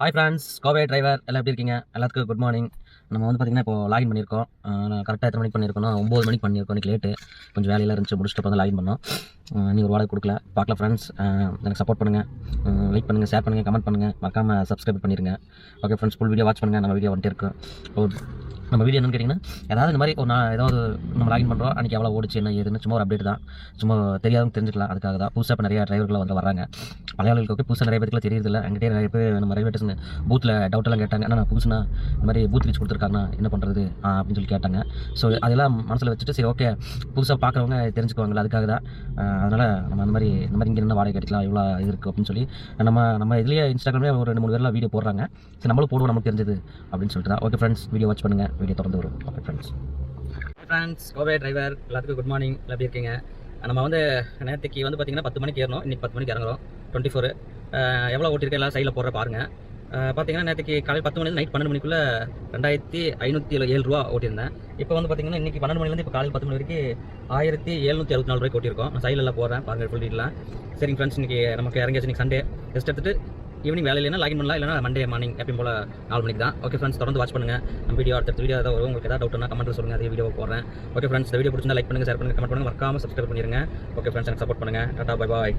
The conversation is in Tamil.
ஹாய் ஃப்ரெண்ட்ஸ் கோவை டிரைவர் எல்லாம் எப்படி இருக்கீங்க? எல்லாத்துக்கும் குட் மார்னிங் நம்ம வந்து பார்த்தீங்கன்னா இப்போ லாகின் பண்ணியிருக்கோம். கரெக்டாக எத்தனை மணிக்கு பண்ணியிருக்கோம் ஒம்பது மணிக்கு பண்ணியிருக்கோம். இன்றைக்கி லேட்டு கொஞ்சம் வேலையில் இருந்துச்சு முடிச்சுட்டு வந்து லாகின் பண்ணோம். நீ ஒரு வாடகை கொடுக்கல. பார்க்கல ஃப்ரெண்ட்ஸ் எனக்கு சப்போர்ட் பண்ணுங்கள் லைக் பண்ணுங்கள் ஷேர் பண்ணுங்கள் கமெண்ட் பண்ணுங்கள் மறக்காமல் சப்ஸ்கிரைப் பண்ணிடுங்க okay friends full video watch பண்ணுங்கள் நம்ம வீடியோ வந்துட்டு இருக்கோம். நம்ம வீடியோ என்னன்னு கேட்டிங்கன்னா ஏதாவது இந்த மாதிரி ஒரு நான் ஏதாவது நம்ம லாகின் பண்ணுறோம் அன்றைக்கி எவ்வளோ ஓடிச்சு என்ன ஏதுன்னு சும்மா ஒரு அப்டேட் தான். சும்மா தெரியாதவங்க தெரிஞ்சுக்கலாம் அதுக்காக தான். புதுசாக இப்போ நிறைய டிரைவர்கள் வந்து வராங்க மலையாளிகளுக்கு புதுசாக நிறைய பேருக்கு தெரியறதில்ல. என்கிட்டயே நிறைய பேர் நம்ம ரயில்வே ஸ்டேஷன் பூத்தில் டவுட்டெல்லாம் கேட்டாங்க. ஆனால் நான் புதுசுனா இந்த மாதிரி பூத் ரீச் கொடுத்துருக்காங்கண்ணா என்ன பண்ணுறது அப்படின்னு சொல்லி கேட்டாங்க. ஸோ அதெல்லாம் மனசில் வச்சுட்டு சரி ஓகே புதுசாக பார்க்குறவங்க தெரிஞ்சுக்குவாங்கல்ல அதுக்காக தான். அதனால் நம்ம அந்த மாதிரி இந்த மாதிரி இங்கே என்ன வாடகை கிடைக்கலாம் இவ்வளோ இது இருக்குது அப்படின்னு சொல்லி நம்ம நம்ம இதுலேயே இன்ஸ்டாகிராமே ஒரு ரெண்டு மூணு பேர்லாம் வீடியோ போடுறாங்க. சரி நம்மளும் போடுவோம் நமக்கு தெரிஞ்சது அப்படின்னு சொல்லிட்டு தான். ஓகே ஃப்ரெண்ட்ஸ் வீடியோ வாட்ச் பண்ணுங்கள் வீடியோ தொடர்ந்து வரும். Okay friends friends Kovai driver எல்லாத்துக்கும் குட் மார்னிங் எப்படி இருக்கீங்க? நம்ம வந்து நேற்றுக்கு வந்து பார்த்தீங்கன்னா பத்து மணிக்கு ஏறணும். இன்னைக்கு பத்து மணிக்கு இறங்குறோம். டுவெண்ட்டி ஃபோர் எவ்வளோ ஓட்டிருக்கேன் எல்லாம் சைடில் போடுற பாருங்கள் பார்த்தீங்கன்னா நேற்றுக்கு காலையில் பத்து மணிலேருந்து நைட் பன்னெண்டு மணிக்குள்ளே ரெண்டாயிரத்தி ஐநூற்றி ஏழு ரூபா ஓட்டியிருந்தேன். இப்போ வந்து பார்த்தீங்கன்னா இன்றைக்கி பன்னெண்டு மணிலேருந்து இப்போ காலையில் பத்து மணி வரைக்கும் ஆயிரத்தி எழுநூற்றி அறுபத்தி நாலு ரூபாய்க்கு ஓட்டியிருக்கோம். நான் சைடில் எல்லாம் போடுறேன் பாருங்கள் ஃபுல் சரிங்க ஃப்ரெண்ட்ஸ் இன்றைக்கி நமக்கு இறங்கியாச்சு. இன்றைக்கி சண்டே ரெஸ்ட் எடுத்துட்டு ஈவினிங் வேலை இல்லைனா லாகின் பண்ணலாம். இல்லைனா மண்டே மார்னிங் எப்பயும் போல நாலு மணிக்கு தான். ஓகே ஃப்ரெண்ட்ஸ் தொடர்ந்து வாட்ச் பண்ணுங்க. நம்ம வீடியோ அடுத்த வீடியோ ஏதாவது வரும் உங்களுக்கு ஏதாவது டவுட்னா கமெண்ட்ல சொல்லுங்க. அதே வீடியோ போடுறேன் ஓகே ஃப்ரெண்ட்ஸ் இந்த வீடியோ பிடிச்சிருந்தா லைக் பண்ணுங்க ஷேர் பண்ணுங்க கமெண்ட் பண்ணுங்க. மறக்காம சப்ஸ்கிரைப் பண்ணிருங்க. ஓகே ஃப்ரெண்ட்ஸ் எனக்கு சப்போர்ட் பண்ணுங்க. Tata bye bye